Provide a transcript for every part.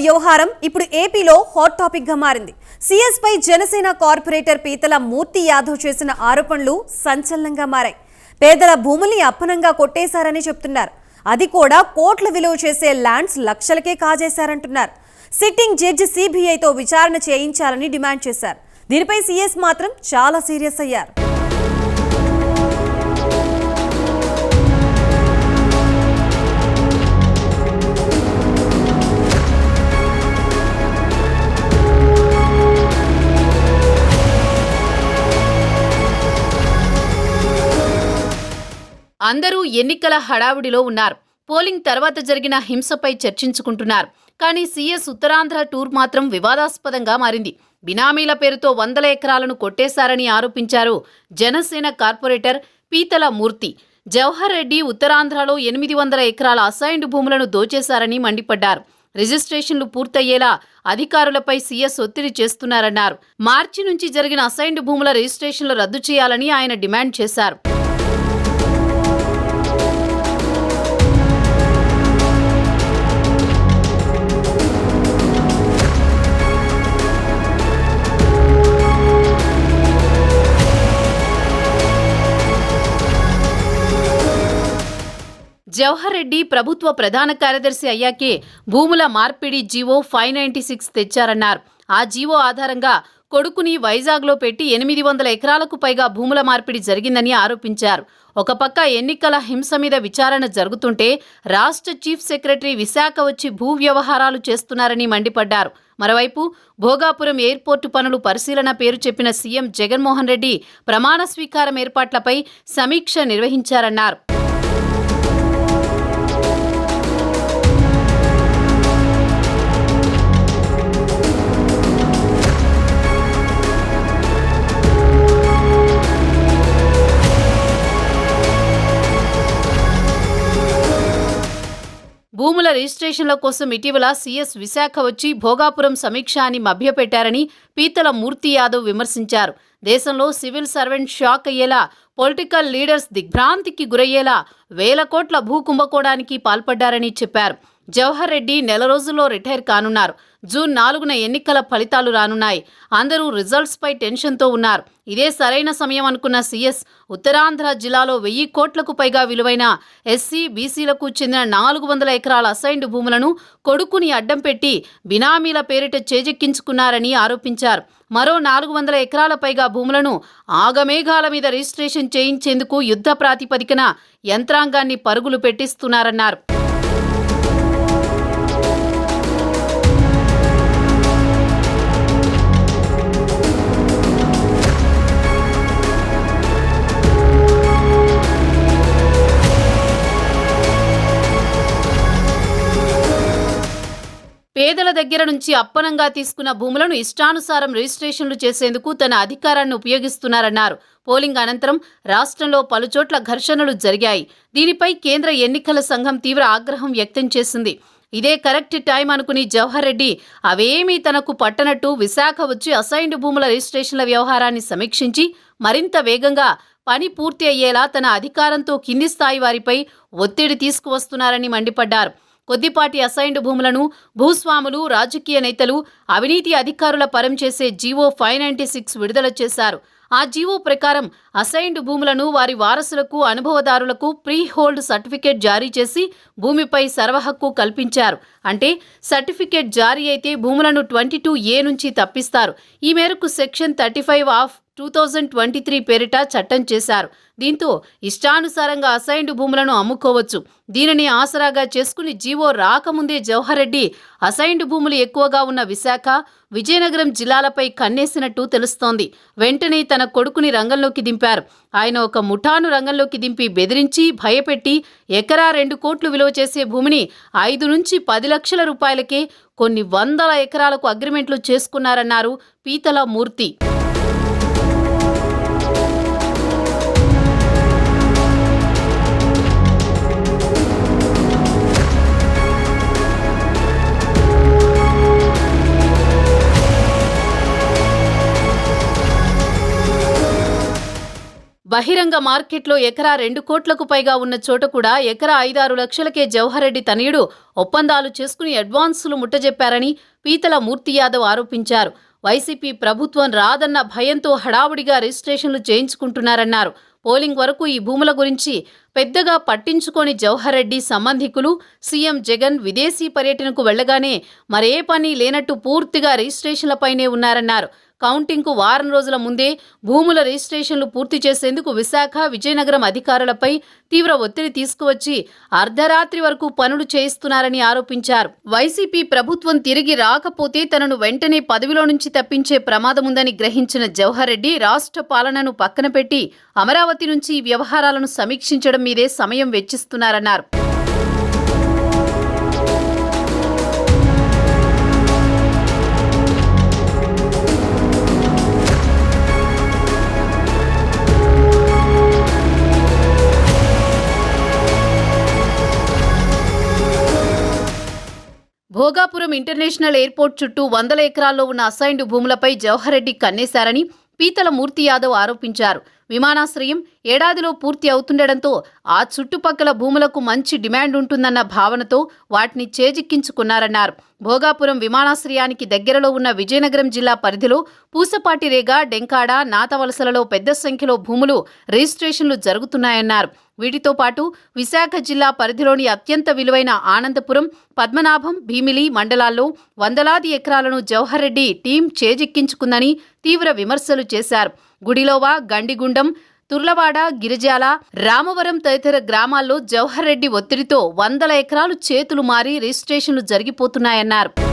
వ్యవహారం ఇప్పుడు ఏపీలో హాట్ టాపిక్గా మారింది. సిఎస్ పై జనసేన కార్పొరేటర్ పీతల మూర్తి యాదవ్ చేసిన ఆరోపణలు సంచలనంగా మారాయి. పేదల భూముల్ని అప్పనంగా కొట్టేశారని చెప్తున్నారు. అది కూడా కోట్ల విలువ చేసే ల్యాండ్స్ లక్షలకే కాజేశారంటున్నారు. సిట్టింగ్ జడ్జి సిబిఐతో విచారణ చేయించాలని డిమాండ్ చేశారు. దీనిపై సీఎస్ మాత్రం చాలా సీరియస్ అయ్యారు. అందరూ ఎన్నికల హడావుడిలో ఉన్నారు. పోలింగ్ తర్వాత జరిగిన హింసపై చర్చించుకుంటున్నారు. కానీ సీఎస్ ఉత్తరాంధ్ర టూర్ మాత్రం వివాదాస్పదంగా మారింది. బినామీల పేరుతో వందల ఎకరాలను కొట్టేశారని ఆరోపించారు జనసేన కార్పొరేటర్ పీతల మూర్తి. జవహర్ రెడ్డి ఉత్తరాంధ్రలో ఎనిమిది వందల ఎకరాల అసైన్డ్ భూములను దోచేశారని మండిపడ్డారు. రిజిస్ట్రేషన్లు పూర్తయ్యేలా అధికారులపై సీఎస్ ఒత్తిడి చేస్తున్నారన్నారు. మార్చి నుంచి జరిగిన అసైన్డ్ భూముల రిజిస్ట్రేషన్లు రద్దు చేయాలని ఆయన డిమాండ్ చేశారు. జవహర్ రెడ్డి ప్రభుత్వ ప్రధాన కార్యదర్శి అయ్యాకే భూముల మార్పిడి G O five ninety six తెచ్చారన్నారు. ఆ జీవో ఆధారంగా కొడుకుని వైజాగ్లో పెట్టి ఎనిమిది వందల ఎకరాలకు పైగా భూముల మార్పిడి జరిగిందని ఆరోపించారు. ఒక పక్క ఎన్నికల హింస మీద విచారణ జరుగుతుంటే రాష్ట్ర చీఫ్ సెక్రటరీ విశాఖ వచ్చి భూ వ్యవహారాలు చేస్తున్నారని మండిపడ్డారు. మరోవైపు భోగాపురం ఎయిర్పోర్టు పనులు పరిశీలన పేరు చెప్పిన సీఎం జగన్మోహన్ రెడ్డి ప్రమాణ స్వీకారం ఏర్పాట్లపై సమీక్ష నిర్వహించారన్నారు. భూముల రిజిస్ట్రేషన్ల కోసం ఇటీవల సీఎస్ విశాఖ వచ్చి భోగాపురం సమీక్ష అని మభ్యపెట్టారని పీతల మూర్తి యాదవ్ విమర్శించారు. దేశంలో సివిల్ సర్వెంట్ షాక్ అయ్యేలా పొలిటికల్ లీడర్స్ దిగ్భ్రాంతికి గురయ్యేలా వేల కోట్ల భూ కుంభకోణానికి పాల్పడ్డారని చెప్పారు. జవహర్ రెడ్డి నెల రోజుల్లో రిటైర్ కానున్నారు. జూన్ నాలుగున ఎన్నికల ఫలితాలు రానున్నాయి. అందరూ రిజల్ట్స్పై టెన్షన్తో ఉన్నారు. ఇదే సరైన సమయం అనుకున్న సీఎస్ ఉత్తరాంధ్ర జిల్లాలో వెయ్యి కోట్లకు పైగా విలువైన ఎస్సీ బీసీలకు చెందిన నాలుగు వందల ఎకరాల అసైన్డ్ భూములను కొడుకుని అడ్డం పెట్టి బినామీల పేరిట చేజెక్కించుకున్నారని ఆరోపించారు. మరో నాలుగు వందల ఎకరాల పైగా భూములను ఆగమేఘాల మీద రిజిస్ట్రేషన్ చేయించేందుకు యుద్ధ ప్రాతిపదికన యంత్రాంగాన్ని పరుగులు పెట్టిస్తున్నారన్నారు. పేదల దగ్గర నుంచి అప్పనంగా తీసుకున్న భూములను ఇష్టానుసారం రిజిస్ట్రేషన్లు చేసేందుకు తన అధికారాన్ని ఉపయోగిస్తున్నారన్నారు. పోలింగ్ అనంతరం రాష్ట్రంలో పలుచోట్ల ఘర్షణలు జరిగాయి. దీనిపై కేంద్ర ఎన్నికల సంఘం తీవ్ర ఆగ్రహం వ్యక్తం చేసింది. ఇదే కరెక్ట్ టైం అనుకుని జవహర్ రెడ్డి అవేమీ తనకు పట్టనట్టు విశాఖ వచ్చి అసైన్డ్ భూముల రిజిస్ట్రేషన్ల వ్యవహారాన్ని సమీక్షించి మరింత వేగంగా పని పూర్తి అయ్యేలా తన అధికారంతో కింది స్థాయి వారిపై ఒత్తిడి తీసుకువస్తున్నారని మండిపడ్డారు. కొద్దిపాటి అసైన్డ్ భూములను భూస్వాములు రాజకీయ నేతలు అవినీతి అధికారుల పరం చేసే జీవో ఫైవ్ నైన్టీ సిక్స్ విడుదల చేశారు. ఆ జీవో ప్రకారం అసైన్డ్ భూములను వారి వారసులకు అనుభవదారులకు ప్రీ హోల్డ్ సర్టిఫికేట్ జారీ చేసి భూమిపై సర్వహక్కు కల్పించారు. అంటే సర్టిఫికేట్ జారీ అయితే భూములను ట్వంటీ టూ ఏ నుంచి తప్పిస్తారు. ఈ మేరకు section thirty five of two thousand twenty three పేరిట చట్టం చేశారు. దీంతో ఇష్టానుసారంగా అసైన్డ్ భూములను అమ్ముకోవచ్చు. దీనిని ఆసరాగా చేసుకుని జీవో రాకముందే జవహర్ రెడ్డి అసైన్డ్ భూములు ఎక్కువగా ఉన్న విశాఖ విజయనగరం జిల్లాలపై కన్నేసినట్టు తెలుస్తోంది. వెంటనే తన కొడుకుని రంగంలోకి దింపారు. ఆయన ఒక ముఠాను రంగంలోకి దింపి బెదిరించి భయపెట్టి ఎకరా రెండు కోట్లు విలువ చేసే భూమిని ఐదు నుంచి పది లక్షల రూపాయలకే కొన్ని వందల ఎకరాలకు అగ్రిమెంట్లు చేసుకున్నారన్నారు పీతల మూర్తి. బహిరంగ మార్కెట్లో ఎకరా రెండు కోట్లకు పైగా ఉన్న చోట కూడా ఎకరా ఐదారు లక్షలకే జవహర్రెడ్డి తనయుడు ఒప్పందాలు చేసుకుని అడ్వాన్సులు ముట్టజెప్పారని పీతల మూర్తి యాదవ్ ఆరోపించారు. వైసీపీ ప్రభుత్వం రాదన్న భయంతో హడావుడిగా రిజిస్ట్రేషన్లు చేయించుకుంటున్నారన్నారు. పోలింగ్ వరకు ఈ భూముల గురించి పెద్దగా పట్టించుకోని జవహర్ రెడ్డి సంబంధికులు సీఎం జగన్ విదేశీ పర్యటనకు వెళ్ళగానే మరే పని లేనట్టు పూర్తిగా రిజిస్ట్రేషన్లపైనే ఉన్నారన్నారు. కౌంటింగ్కు వారం రోజుల ముందే భూముల రిజిస్ట్రేషన్లు పూర్తి చేసేందుకు విశాఖ విజయనగరం అధికారులపై తీవ్ర ఒత్తిడి తీసుకువచ్చి అర్ధరాత్రి వరకు పనులు చేయిస్తున్నారని ఆరోపించారు. వైసీపీ ప్రభుత్వం తిరిగి రాకపోతే తనను వెంటనే పదవిలో నుంచి తప్పించే ప్రమాదముందని గ్రహించిన జవహర్ రెడ్డి రాష్ట్ర పాలనను పక్కన పెట్టి అమరావతి నుంచి వ్యవహారాలను సమీక్షించడం మీదే సమయం వెచ్చిస్తున్నారన్నారు. భోగాపురం ఇంటర్నేషనల్ ఎయిర్పోర్ట్ చుట్టూ వందల ఎకరాల్లో ఉన్న అసైన్డ్ భూములపై జవహర్ రెడ్డి కన్నేశారని పీతల మూర్తి యాదవ్ ఆరోపించారు. విమానాశ్రయం ఏడాదిలో పూర్తి అవుతుండటంతో ఆ చుట్టుపక్కల భూములకు మంచి డిమాండ్ ఉంటుందన్న భావనతో వాటిని చేజిక్కించుకున్నారన్నారు. భోగాపురం విమానాశ్రయానికి దగ్గరలో ఉన్న విజయనగరం జిల్లా పరిధిలో పూసపాటిరేగ డెంకాడ నాతవలసలలో పెద్ద సంఖ్యలో భూములు రిజిస్ట్రేషన్లు జరుగుతున్నాయన్నారు. వీటితో పాటు విశాఖ జిల్లా పరిధిలోని అత్యంత విలువైన ఆనందపురం పద్మనాభం భీమిలి మండలాల్లో వందలాది ఎకరాలను జవహర్ రెడ్డి టీం చేజిక్కించుకుందని తీవ్ర విమర్శలు చేశారు. గుడిలోవా గండిగుండం తుర్లవాడ గిరిజాల రామవరం తదితర గ్రామాల్లో జవహర్ రెడ్డి ఒత్తిడితో వందల ఎకరాలు చేతులు మారి రిజిస్ట్రేషన్లు జరిగిపోతున్నాయన్నారు.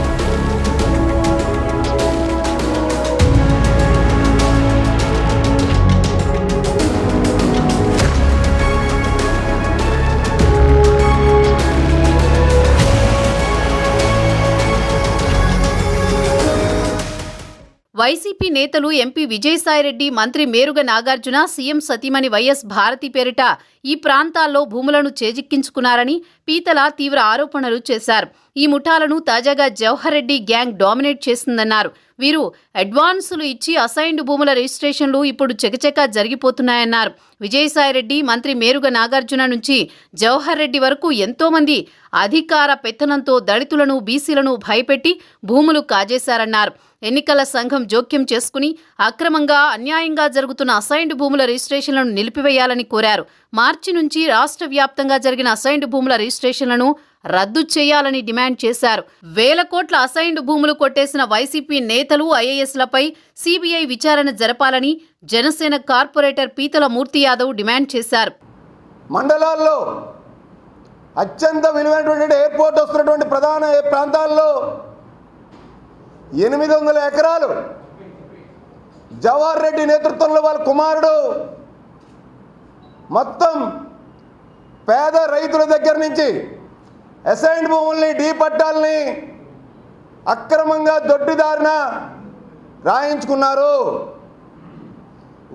వైసీపీ నేతలు ఎంపీ విజయసాయిరెడ్డి మంత్రి మేరుగ నాగార్జున సీఎం సతీమణి వైఎస్ భారతి పేరిట ఈ ప్రాంతాల్లో భూములను చేజిక్కించుకున్నారని పీతల తీవ్ర ఆరోపణలు చేశారు. ఈ ముఠాలను తాజాగా జవహర్ రెడ్డి గ్యాంగ్ డామినేట్ చేసిందన్నారు. వీరు అడ్వాన్సులు ఇచ్చి అసైన్డ్ భూముల రిజిస్ట్రేషన్లు ఇప్పుడు చకచకా జరిగిపోతున్నాయన్నారు. విజయసాయిరెడ్డి మంత్రి మేరుగ నాగార్జున నుంచి జవహర్ రెడ్డి వరకు ఎంతోమంది అధికార పెత్తనంతో దళితులను బీసీలను భయపెట్టి భూములు కాజేశారన్నారు. ఎన్నికల సంఘం జోక్యం చేసుకుని అక్రమంగా అన్యాయంగా జరుగుతున్న అసైన్డ్ భూముల రిజిస్ట్రేషన్లను నిలిపివేయాలని కోరారు. మార్చి నుంచి రాష్ట్ర వ్యాప్తంగా జరిగిన అసైన్డ్ భూముల రిజిస్ట్రేషన్లను రద్దు చేయాలని డిమాండ్ చేశారు. వేల కోట్ల అసైన్డ్ భూములు కొట్టేసిన వైసీపీ నేతలు ఐఏఎస్లపై సిబిఐ విచారణ జరపాలని జనసేన కార్పొరేటర్ పీతల మూర్తి యాదవ్ డిమాండ్ చేశారు. మండలాల్లో అత్యంత విలువైనటువంటి ఎయిర్పోర్ట్ వస్తున్నటువంటి ప్రధాన ప్రాంతాల్లో ఎనిమిది వందల ఎకరాలు జవహర్ రెడ్డి నేతృత్వంలో వాళ్ళ కుమారుడు మొత్తం పేద రైతుల దగ్గర నుంచి అసైన్డ్ భూముల్ని డీ పట్టాలని అక్రమంగా దొడ్డిదారిన రాయించుకున్నారు.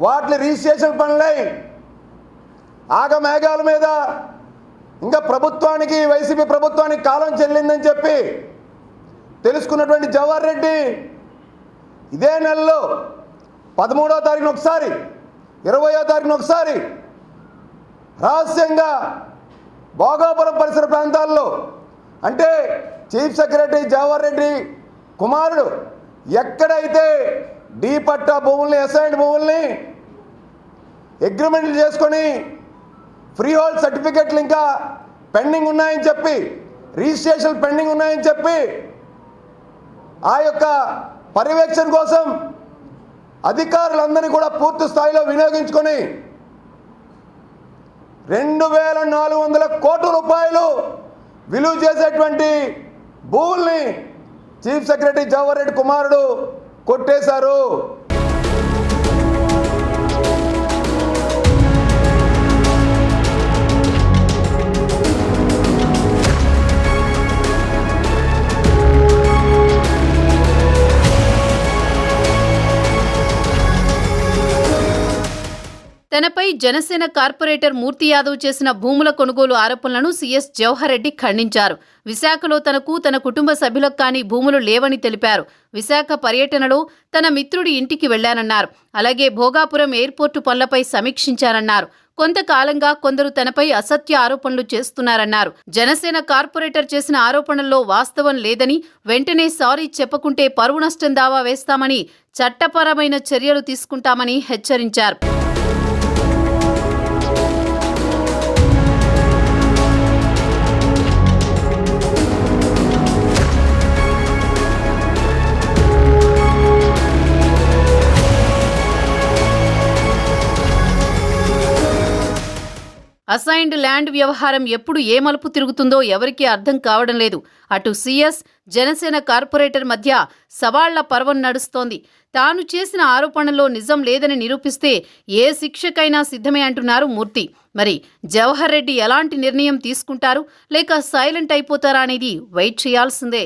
వాటి రిజిస్ట్రేషన్ పనులై ఆగమేఘాల మీద ఇంకా ప్రభుత్వానికి వైసీపీ ప్రభుత్వానికి కాలం చెల్లిందని చెప్పి తెలుసుకున్నటువంటి జవహర్ రెడ్డి ఇదే నెలలో పదమూడో తారీఖున ఒకసారి ఇరవయో తారీఖున ఒకసారి రహస్యంగా భోగాపురం పరిసర ప్రాంతాల్లో. అంటే చీఫ్ సెక్రటరీ జవహర్ రెడ్డి కుమారుడు ఎక్కడైతే డీ పట్టా భూముల్ని అసైన్డ్ భూముల్ని అగ్రిమెంట్లు చేసుకొని ఫ్రీ హోల్డ్ సర్టిఫికెట్లు ఇంకా పెండింగ్ ఉన్నాయని చెప్పి రిజిస్ట్రేషన్ పెండింగ్ ఉన్నాయని చెప్పి ఆ యొక్క పర్యవేక్షణ కోసం అధికారులందరినీ కూడా పూర్తి స్థాయిలో వినియోగించుకొని రెండు వేల నాలుగు వందల కోట్ల రూపాయలు విలువ చేసేటువంటి భూముల్ని చీఫ్ సెక్రటరీ జవహర్ రెడ్డి కుమారుడు కొట్టేశారు. తనపై జనసేన కార్పొరేటర్ మూర్తి యాదవ్ చేసిన భూముల కొనుగోలు ఆరోపణలను సీఎస్ జవహర్ రెడ్డి ఖండించారు. విశాఖలో తనకు తన కుటుంబ సభ్యులకు కానీ భూములు లేవని తెలిపారు. విశాఖ పర్యటనలో తన మిత్రుడి ఇంటికి వెళ్ళానన్నారు. అలాగే భోగాపురం ఎయిర్పోర్టు పనులపై సమీక్షించారన్నారు కొంతకాలంగా కొందరు తనపై అసత్య ఆరోపణలు చేస్తున్నారన్నారు. జనసేన కార్పొరేటర్ చేసిన ఆరోపణల్లో వాస్తవం లేదని వెంటనే సారీ చెప్పకుంటే పరువు నష్టం దావా వేస్తామని చట్టపరమైన చర్యలు తీసుకుంటామని హెచ్చరించారు. అసైన్డ్ ల్యాండ్ వ్యవహారం ఎప్పుడు ఏ మలుపు తిరుగుతుందో ఎవరికీ అర్థం కావడం లేదు. అటు సీఎస్ జనసేన కార్పొరేటర్ మధ్య సవాళ్ళ పర్వం నడుస్తోంది. తాను చేసిన ఆరోపణల్లో నిజం లేదని నిరూపిస్తే ఏ శిక్షకైనా సిద్ధమే అంటున్నారు మూర్తి. మరి జవహర్ రెడ్డి ఎలాంటి నిర్ణయం తీసుకుంటారు? లేక సైలెంట్ అయిపోతారా అనేది వెయిట్ చేయాల్సిందే.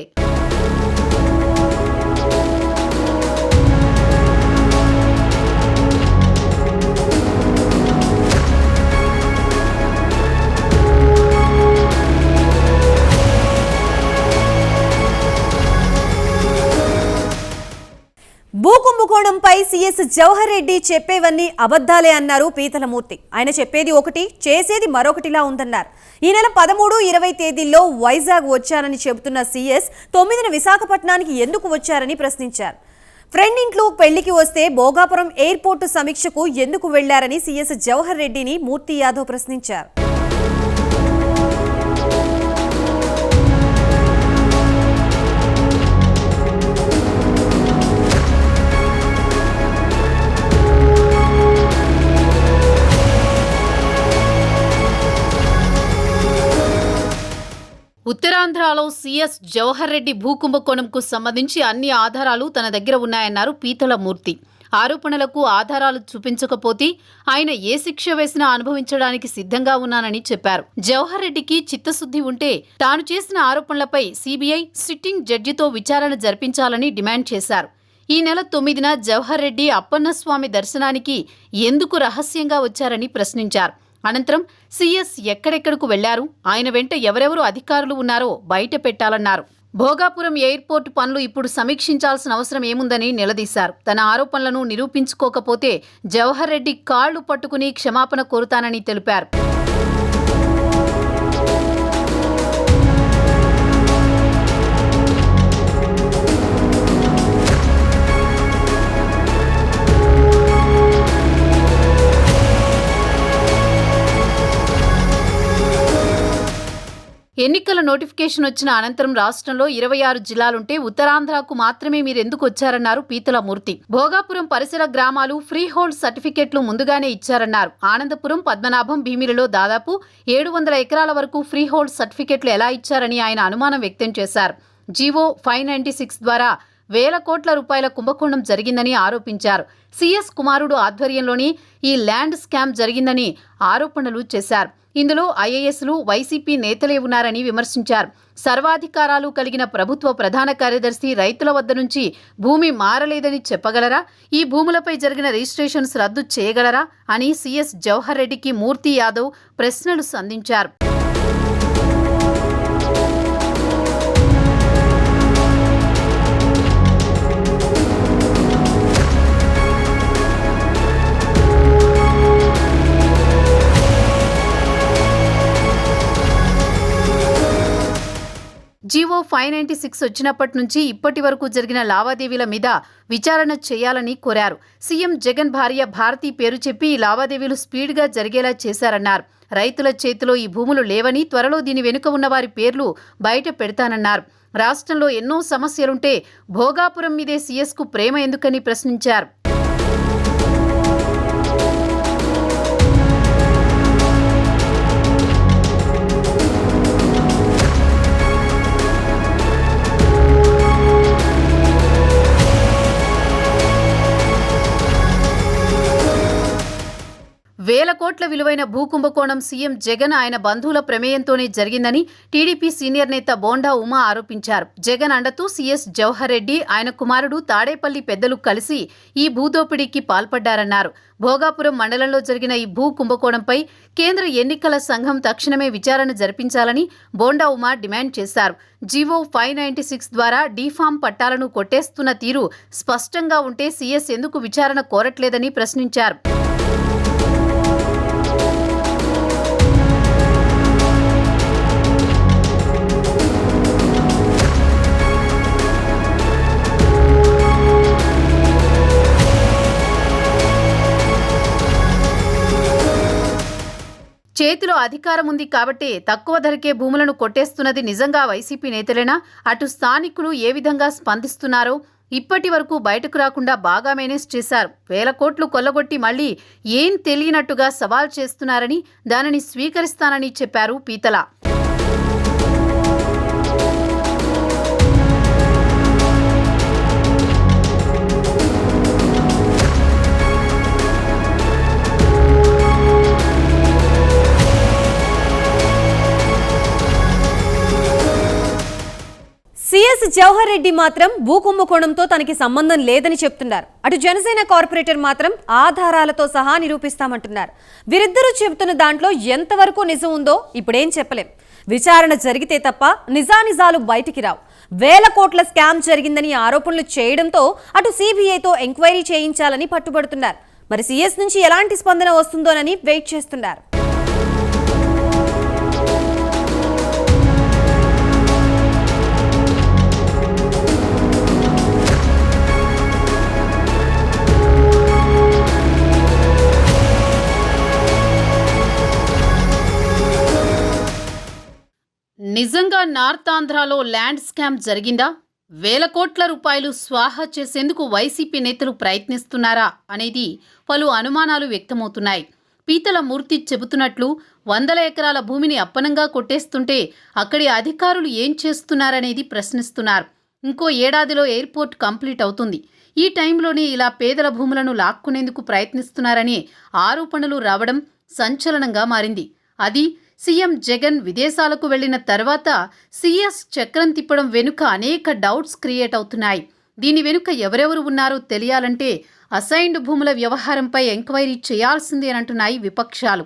భూకుంభకోణంపై సీఎస్ జవహర్ రెడ్డి చెప్పేవన్నీ అబద్ధాలే అన్నారు పీతలమూర్తి. ఆయన చెప్పేది ఒకటి చేసేది మరొకటిలా ఉందన్నారు. ఈ నెల పదమూడు ఇరవై తేదీల్లో వైజాగ్ వచ్చానని చెబుతున్న సీఎస్ తొమ్మిదిన విశాఖపట్నానికి ఎందుకు వచ్చారని ప్రశ్నించారు. ఫ్రెండ్ ఇంట్లో పెళ్ళికి వస్తే భోగాపురం ఎయిర్పోర్టు సమీక్షకు ఎందుకు వెళ్ళారని సీఎస్ జవహర్ రెడ్డిని మూర్తి యాదవ్ ప్రశ్నించారు. ఉత్తరాంధ్రలో సీఎస్ జవహర్ రెడ్డి భూ కుంభకోణంకు సంబంధించి అన్ని ఆధారాలు తన దగ్గర ఉన్నాయన్నారు పీతల మూర్తి. ఆరోపణలకు ఆధారాలు చూపించకపోతే ఆయన ఏ శిక్ష వేసినా అనుభవించడానికి సిద్ధంగా ఉన్నానని చెప్పారు. జవహర్ రెడ్డికి చిత్తశుద్ధి ఉంటే తాను చేసిన ఆరోపణలపై సీబీఐ సిట్టింగ్ జడ్జితో విచారణ జరిపించాలని డిమాండ్ చేశారు. ఈ నెల తొమ్మిదిన జవహర్ రెడ్డి అప్పన్నస్వామి దర్శనానికి ఎందుకు రహస్యంగా వచ్చారని ప్రశ్నించారు. అనంతరం సీఎస్ ఎక్కడెక్కడకు వెళ్ళారు? ఆయన వెంట ఎవరెవరు అధికారులు ఉన్నారో బయట పెట్టాలన్నారు. భోగాపురం ఎయిర్పోర్ట్ పనులు ఇప్పుడు సమీక్షించాల్సిన అవసరం ఏముందని నిలదీశారు. తన ఆరోపణలను నిరూపించుకోకపోతే జవహర్ రెడ్డి కాళ్ళు పట్టుకుని క్షమాపణ కోరుతానని తెలిపారు. ఎన్నికల నోటిఫికేషన్ వచ్చిన అనంతరం రాష్ట్రంలో ఇరవై ఆరు జిల్లాలుంటే ఉత్తరాంధ్రకు మాత్రమే మీరెందుకు వచ్చారన్నారు పీతల మూర్తి భోగాపురం పరిసర గ్రామాలు ఫ్రీ హోల్డ్ సర్టిఫికెట్లు ముందుగానే ఇచ్చారన్నారు. ఆనందపురం పద్మనాభం భీమిలిలో దాదాపు ఏడు వందల ఎకరాల వరకు ఫ్రీ హోల్డ్ సర్టిఫికెట్లు ఎలా ఇచ్చారని ఆయన అనుమానం వ్యక్తం చేశారు. జీవో ఫైవ్ నైన్టీ సిక్స్ ద్వారా వేల కోట్ల రూపాయల కుంభకోణం జరిగిందని ఆరోపించారు. సీఎస్ కుమారుడు ఆధ్వర్యంలోని ఈ ల్యాండ్ స్కామ్ జరిగిందని ఆరోపణలు చేశారు. ఇందులో ఐఏఎస్లు వైసీపీ నేతలే ఉన్నారని విమర్శించారు. సర్వాధికారాలు కలిగిన ప్రభుత్వ ప్రధాన కార్యదర్శి రైతుల వద్ద నుంచి భూమి మారలేదని చెప్పగలరా? ఈ భూములపై జరిగిన రిజిస్ట్రేషన్స్ రద్దు చేయగలరా? అని సీఎస్ జవహర్ రెడ్డికి మూర్తి యాదవ్ ప్రశ్నలు సంధించారు. జీవో ఫైవ్ నైన్టీ సిక్స్ వచ్చినప్పటి నుంచి ఇప్పటి వరకు జరిగిన లావాదేవీల మీద విచారణ చేయాలని కోరారు. సీఎం జగన్ భార్య భారతి పేరు చెప్పి ఈ లావాదేవీలు స్పీడ్గా జరిగేలా చేశారన్నారు. రైతుల చేతిలో ఈ భూములు లేవని త్వరలో దీని వెనుక ఉన్న వారి పేర్లు బయట పెడతానన్నారు. రాష్ట్రంలో ఎన్నో సమస్యలుంటే భోగాపురం మీదే సీఎస్కు ప్రేమ ఎందుకని ప్రశ్నించారు. వేల కోట్ల విలువైన భూ కుంభకోణం సీఎం జగన్ ఆయన బంధువుల ప్రమేయంతోనే జరిగిందని టీడీపీ సీనియర్ నేత బోండా ఉమా ఆరోపించారు. జగన్ అండతో సీఎస్ జవహర్ రెడ్డి ఆయన కుమారుడు తాడేపల్లి పెద్దలు కలిసి ఈ భూదోపిడీకి పాల్పడ్డారన్నారు. భోగాపురం మండలంలో జరిగిన ఈ భూ కుంభకోణంపై కేంద్ర ఎన్నికల సంఘం తక్షణమే విచారణ జరిపించాలని బోండా ఉమా డిమాండ్ చేశారు. జీవో ఫైవ్ నైన్టీ సిక్స్ ద్వారా డీఫామ్ పట్టాలను కొట్టేస్తున్న తీరు స్పష్టంగా ఉంటే సీఎస్ ఎందుకు విచారణ కోరట్లేదని ప్రశ్నించారు. చేతిలో అధికారం ఉంది కాబట్టే తక్కువ ధరకే భూములను కొట్టేస్తున్నది నిజంగా వైసీపీ నేతలేనా? అటు స్థానికులు ఏ విధంగా స్పందిస్తున్నారో ఇప్పటి వరకు బయటకు రాకుండా బాగా మేనేజ్ చేశారు. వేల కోట్లు కొల్లగొట్టి మళ్ళీ ఏం తెలియనట్టుగా సవాల్ చేస్తున్నారని దానిని స్వీకరిస్తానని చెప్పారు పీతల. సిఎస్ జవహర్ రెడ్డి మాత్రం భూ కుంభకోణంతో తనకి సంబంధం లేదని చెప్తున్నారు. అటు జనసేన కార్పొరేటర్ మాత్రం ఆధారాలతో సహా నిరూపిస్తామంటున్నారు. వీరిద్దరూ చెబుతున్న దాంట్లో ఎంతవరకు నిజం ఉందో ఇప్పుడేం చెప్పలేం. విచారణ జరిగితే తప్ప నిజానిజాలు బయటికి రావు. వేల కోట్ల స్కామ్ జరిగిందని ఆరోపణలు చేయడంతో అటు సిబిఐతో ఎంక్వైరీ చేయించాలని పట్టుబడుతున్నారు. మరి సిఎస్ నుంచి ఎలాంటి స్పందన వస్తుందోనని వెయిట్ చేస్తున్నారు. నిజంగా నార్త్ ఆంధ్రాలో ల్యాండ్ స్కామ్ జరిగిందా? వేల కోట్ల రూపాయలు స్వాహా చేసేందుకు వైసీపీ నేతలు ప్రయత్నిస్తున్నారా? అనేది పలు అనుమానాలు వ్యక్తమవుతున్నాయి. పీతల మూర్తి చెబుతున్నట్లు వందల ఎకరాల భూమిని అప్పనంగా కొట్టేస్తుంటే అక్కడి అధికారులు ఏం చేస్తున్నారనేది ప్రశ్నిస్తున్నారు. ఇంకో ఏడాదిలో ఎయిర్పోర్ట్ కంప్లీట్ అవుతుంది. ఈ టైంలోనే ఇలా పేదల భూములను లాక్కునేందుకు ప్రయత్నిస్తున్నారనే ఆరోపణలు రావడం సంచలనంగా మారింది. అది సీఎం జగన్ విదేశాలకు వెళ్ళిన తర్వాత సీఎస్ చక్రం తిప్పడం వెనుక అనేక డౌట్స్ క్రియేట్ అవుతున్నాయి. దీని వెనుక ఎవరెవరు ఉన్నారో తెలియాలంటే అసైన్డ్ భూముల వ్యవహారంపై ఎంక్వైరీ చేయాల్సిందే అంటున్నాయి విపక్షాలు.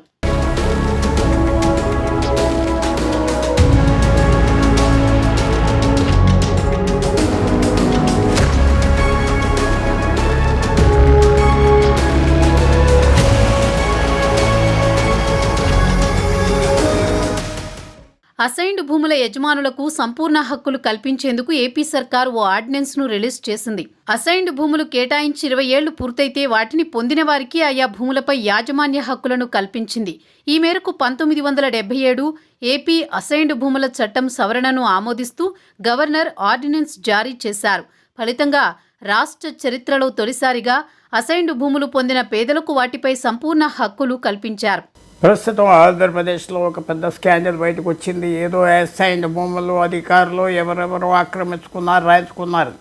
అసైన్డ్ భూముల యజమానులకు సంపూర్ణ హక్కులు కల్పించేందుకు ఏపీ సర్కార్ ఓ ఆర్డినెన్స్ను రిలీజ్ చేసింది. అసైన్డ్ భూములు కేటాయించి ఇరవై ఏళ్ళు పూర్తయితే వాటిని పొందిన వారికి ఆయా భూములపై యాజమాన్య హక్కులను కల్పించింది. ఈ మేరకు పంతొమ్మిది వందల డెబ్బై ఏడు ఏపీ అసైన్డ్ భూముల చట్టం సవరణను ఆమోదిస్తూ గవర్నర్ ఆర్డినెన్స్ జారీ చేశారు. ఫలితంగా రాష్ట్ర చరిత్రలో తొలిసారిగా అసైన్డ్ భూములు పొందిన పేదలకు వాటిపై సంపూర్ణ హక్కులు కల్పించారు. ప్రస్తుతం ఆంధ్రప్రదేశ్లో ఒక పెద్ద స్కాండల్ బయటకు వచ్చింది ఏదో అసైన్డ్ భూములు అధికారులు ఎవరెవరో ఆక్రమించుకున్నారు రాయించుకున్నారు.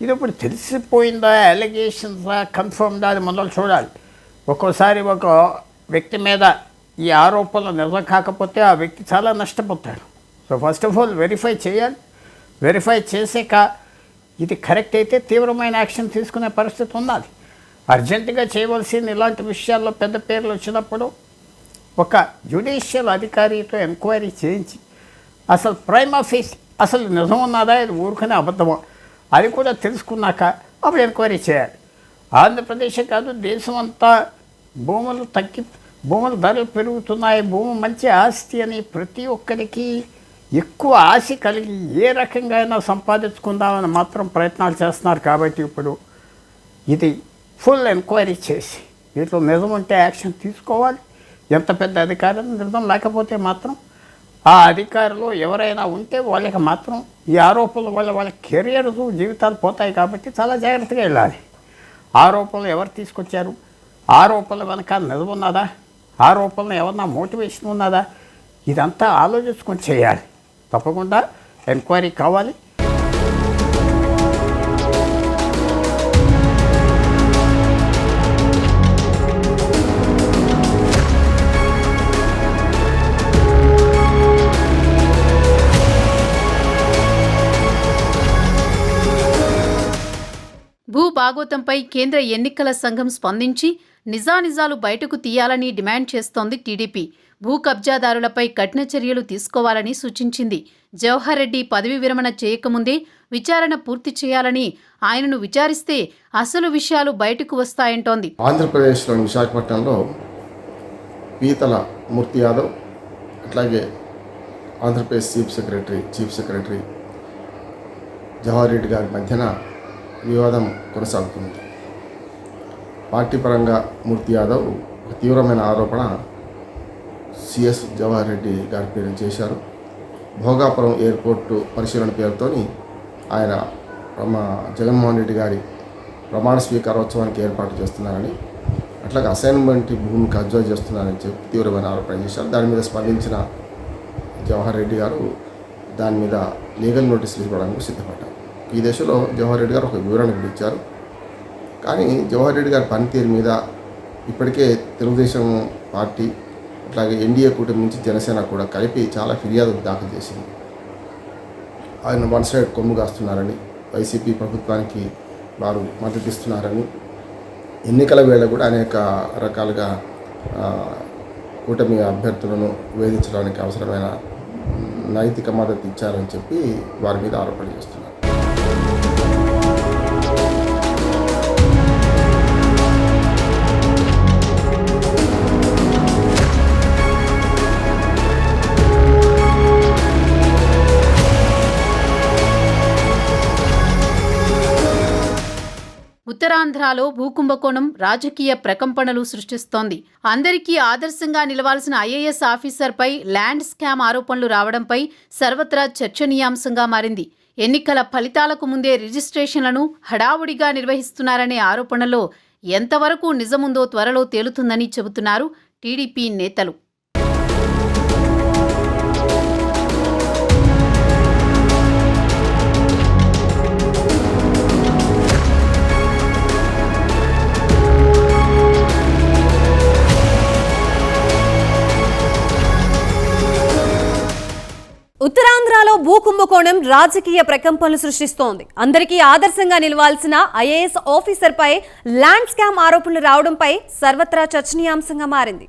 ఇది ఇప్పుడు తెలిసిపోయిందా అలిగేషన్సా కన్ఫర్మ్డా అది మొదలు చూడాలి. ఒక్కోసారి ఒక వ్యక్తి మీద ఈ ఆరోపణలు నిజం కాకపోతే ఆ వ్యక్తి చాలా నష్టపోతాడు. So first of all verify చేయాలి. వెరిఫై చేసాక ఇది కరెక్ట్ అయితే తీవ్రమైన యాక్షన్ తీసుకునే పరిస్థితి ఉన్నది అర్జెంటుగా చేయవలసింది ఇలాంటి విషయాల్లో పెద్ద పేర్లు వచ్చినప్పుడు ఒక జ్యుడిషియల్ అధికారితో ఎంక్వైరీ చేయించి అసలు ప్రైమ్ ఆఫీస్ అసలు నిజం ఉన్నదా ఇది ఊరుకునే అబద్ధమా? అది కూడా తెలుసుకున్నాక అప్పుడు ఎంక్వైరీ చేయాలి. ఆంధ్రప్రదేశ్ కాదు దేశం అంతా భూములు తగ్గి భూముల ధరలు పెరుగుతున్నాయి. భూమి మంచి ఆస్తి అని ప్రతి ఒక్కరికి ఎక్కువ ఆశ కలిగి ఏ రకంగా అయినా సంపాదించుకుందామని మాత్రం ప్రయత్నాలు చేస్తున్నారు కాబట్టి ఇప్పుడు ఇది ఫుల్ ఎంక్వైరీ చేసి వీటిలో నిజం ఉంటే యాక్షన్ తీసుకోవాలి. ఎంత పెద్ద అధికారం నిర్ధం లేకపోతే మాత్రం ఆ అధికారులు ఎవరైనా ఉంటే వాళ్ళకి మాత్రం ఈ ఆరోపణల వల్ల వాళ్ళ కెరియర్స్ జీవితాలు పోతాయి కాబట్టి చాలా జాగ్రత్తగా వెళ్ళాలి. ఆరోపణలు ఎవరు తీసుకొచ్చారు? ఆరోపణల వెనక నిజం ఉన్నదా? ఆరోపణలు ఎవరన్నా మోటివేషన్ ఉన్నదా? ఇదంతా ఆలోచించుకొని చేయాలి. తప్పకుండా ఎంక్వైరీ కావాలి. బాగోతంపై కేంద్ర ఎన్నికల సంఘం స్పందించి నిజానిజాలు బయటకు తీయాలని డిమాండ్ చేస్తోంది టీడీపీ. భూ కబ్జాదారులపై కఠిన చర్యలు తీసుకోవాలని సూచించింది. జవహర్ రెడ్డి పదవి విరమణ చేయకముందే విచారణ పూర్తి చేయాలని ఆయనను విచారిస్తే అసలు విషయాలు బయటకు వస్తాయంటోంది. ఆంధ్రప్రదేశ్లోని విశాఖపట్నంలో పీతల మూర్తి యాదవ్ అట్లాగే Andhra Pradesh chief secretary chief secretary Jawahar Reddy గారి మధ్యన వివాదం కొనసాగుతుంది. పార్టీ పరంగా మూర్తి యాదవ్ ఒక తీవ్రమైన ఆరోపణ సిఎస్ జవహర్ రెడ్డి గారి పేరు చేశారు. భోగాపురం ఎయిర్పోర్టు పరిశీలన పేరుతోని ఆయన మా జగన్మోహన్ రెడ్డి గారి ప్రమాణ స్వీకారోత్సవానికి ఏర్పాటు చేస్తున్నారని అట్లాగే అసైన్మెంట్ భూమిని కబ్జా చేస్తున్నారని చెప్పి తీవ్రమైన ఆరోపణ చేశారు. దాని మీద స్పందించిన జవహర్ రెడ్డి గారు దాని మీద లీగల్ నోటీసులు ఇవ్వడానికి సిద్ధపడ్డారు. ఈ దశలో జవహర్ రెడ్డి గారు ఒక వివరణ కూడా ఇచ్చారు. కానీ జవహర్ రెడ్డి గారి పనితీరు మీద ఇప్పటికే తెలుగుదేశం పార్టీ అట్లాగే ఎన్డీఏ కూటమి నుంచి జనసేన కూడా కలిపి చాలా ఫిర్యాదులు దాఖలు చేసింది. ఆయన వన్ సైడ్ కొమ్ము కాస్తున్నారని వైసీపీ ప్రభుత్వానికి వారు మద్దతు ఇస్తున్నారని ఎన్నికల వేళ కూడా అనేక రకాలుగా కూటమి అభ్యర్థులను వేధించడానికి అవసరమైన నైతిక మద్దతు ఇచ్చారని చెప్పి వారి మీద ఆరోపణ చేస్తున్నారు. ఉత్తరాంధ్రలో భూకుంభకోణం రాజకీయ ప్రకంపనలు సృష్టిస్తోంది. అందరికీ ఆదర్శంగా నిలవాల్సిన ఐఏఎస్ ఆఫీసర్పై ల్యాండ్ స్కామ్ ఆరోపణలు రావడంపై సర్వత్రా చర్చనీయాంశంగా మారింది. ఎన్నికల ఫలితాలకు ముందే రిజిస్ట్రేషన్లను హడావుడిగా నిర్వహిస్తున్నారనే ఆరోపణలో ఎంతవరకు నిజముందో త్వరలో తేలుతుందని చెబుతున్నారు టీడీపీ నేతలు. ఉత్తరాంధ్రలో భూ కుంభకోణం రాజకీయ ప్రకంపనలు సృష్టిస్తోంది. అందరికీ ఆదర్శంగా నిలవాల్సిన ఐఏఎస్ ఆఫీసర్పై ల్యాండ్ స్కామ్ ఆరోపణలు రావడంపై సర్వత్రా చర్చనీయాంశంగా మారింది.